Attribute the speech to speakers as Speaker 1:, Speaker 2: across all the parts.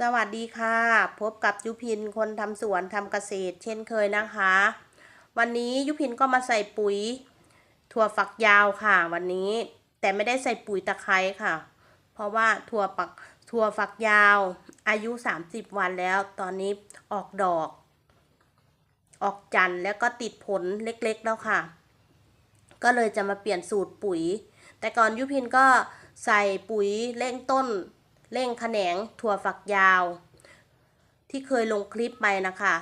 Speaker 1: สวัสดีค่ะ พบกับยุพินคนทำสวนทำเกษตร เช่นเคยนะคะ วันนี้ยุพินก็มาใส่ปุ๋ย ถั่วฝักยาวค่ะ วันนี้แต่ไม่ได้ใส่ปุ๋ยตะไคร้ค่ะ เพราะว่าถั่วปักถั่วฝักยาว อายุ 30 วันแล้ว ตอนนี้ออกดอก ออกจันทร์แล้วก็ติดผลเล็กๆแล้วค่ะ ก็เลยจะมาเปลี่ยนสูตรปุ๋ย แต่ก่อนยุพินก็ใส่ปุ๋ยเร่งต้น เร่งแขนงถั่วฝักยาว ที่เคยลงคลิปไปนะคะ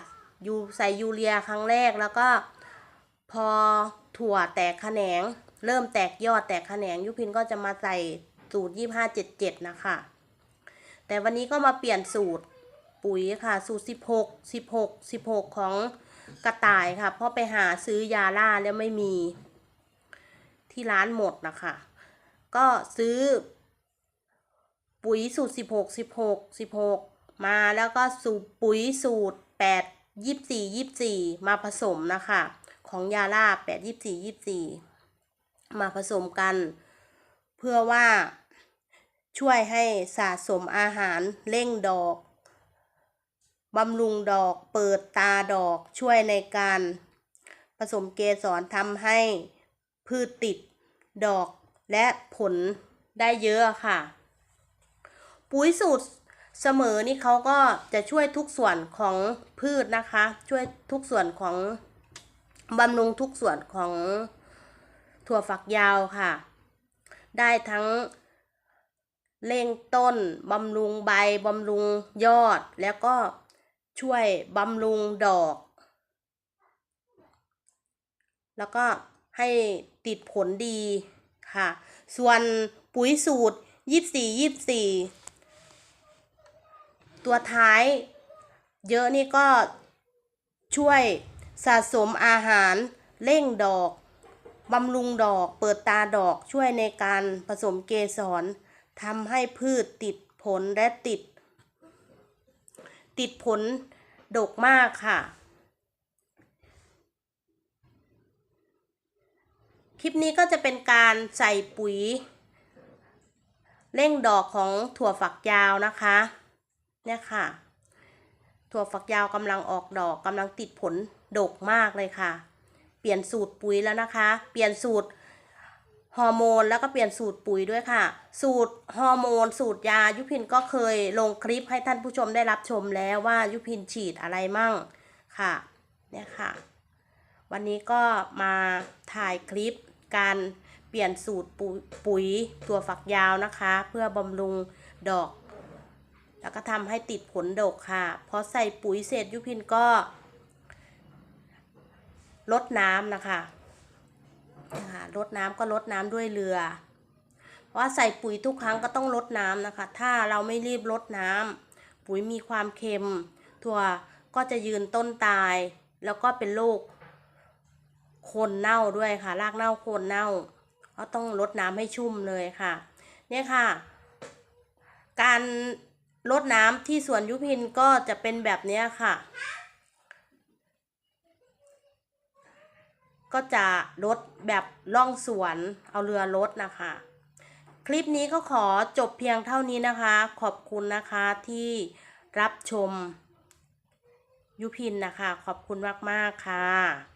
Speaker 1: ยูใส่ยูเรียครั้งแรกแล้วก็พอถั่วแตกแขนง เริ่มแตกยอดแตกแขนงยุพินก็จะมาใส่สูตรยี่ห้าเจ็ดเจ็ดนะคะ แต่วันนี้ก็มาเปลี่ยนสูตรปุ๋ยค่ะ สูตรสิบหกสิบหกสิบหกของกระต่ายค่ะ เพราะไปหาซื้อยาล่าแล้วไม่มีที่ร้านหมดนะคะ ก็ซื้อ ปุ๋ยสูตรสิบหกสิบหกสิบหกมาแล้วก็สูตรปุ๋ยสูตรแปดยี่สี่ยี่สี่มาผสมนะคะ ของยาล่าแปดยี่สี่ยี่สี่มาผสมกัน เพื่อว่าช่วยให้สะสมอาหารเร่งดอกบำรุงดอกเปิดตาดอกช่วยในการผสมเกสรทำให้พืชติดดอกและผลได้เยอะค่ะ ปุ๋ยสูตรเสมอนี่เขาก็จะช่วยทุกส่วนของพืชนะคะ ช่วยทุกส่วนของบำรุงทุกส่วนของถั่วฝักยาวค่ะ ได้ทั้งเร่งต้นบำรุงใบบำรุงยอด แล้วก็ช่วยบำรุงดอก แล้วก็ให้ติดผลดีค่ะ ส่วนปุ๋ยสูตรยี่สี่ยี่สี่ ตัวท้าย เยอะนี่ก็ช่วยสะสมอาหารเร่งดอกบำรุงดอกเปิดตาดอกช่วยในการผสมเกสรทำให้พืชติดผลและติด ติดผลดกมากค่ะ คลิปนี้ก็จะเป็นการใส่ปุ๋ย เร่งดอกของถั่วฝักยาวนะคะ เนี่ยค่ะ ถั่วฝักยาวกำลังออกดอกกำลังติดผลดกมากเลยค่ะ เปลี่ยนสูตรปุ๋ยแล้วนะคะ เปลี่ยนสูตรฮอร์โมนแล้วก็เปลี่ยนสูตรปุ๋ยด้วยค่ะ สูตรฮอร์โมน สูตรยายุพินก็เคยลงคลิปให้ท่านผู้ชมได้รับชมแล้วว่ายุพินฉีดอะไรมั่งค่ะเนี่ยค่ะ วันนี้ก็มาถ่ายคลิปการเปลี่ยนสูตรปุ๋ยปุ๋ยตัวฝักยาวนะคะ เพื่อบำรุงดอก แล้วก็ทำให้ติดผลดกค่ะ พอใส่ปุ๋ยเสร็จยุพินก็ลดน้ำนะคะนะคะลดน้ำก็ลดน้ำด้วยเรือเพราะว่าใส่ปุ๋ยทุกครั้งก็ต้องลดน้ำนะคะ ถ้าเราไม่รีบลดน้ำปุ๋ยมีความเค็ม ถั่วก็จะยืนต้นตาย แล้วก็เป็นโรคโคนเน่าด้วยค่ะ รากเน่าโคนเน่า ก็ต้องลดน้ำให้ชุ่มเลยค่ะ เนี่ยค่ะ การ ลดน้ำที่สวนยุพินก็จะเป็นแบบเนี้ค่ะ ก็จะลดแบบล่องสวนเอาเรือลดนะคะ คลิปนี้ก็ขอจบเพียงเท่านี้นะคะ ขอบคุณนะคะที่รับชมยุพินนะคะ ขอบคุณมาก ๆ ค่ะ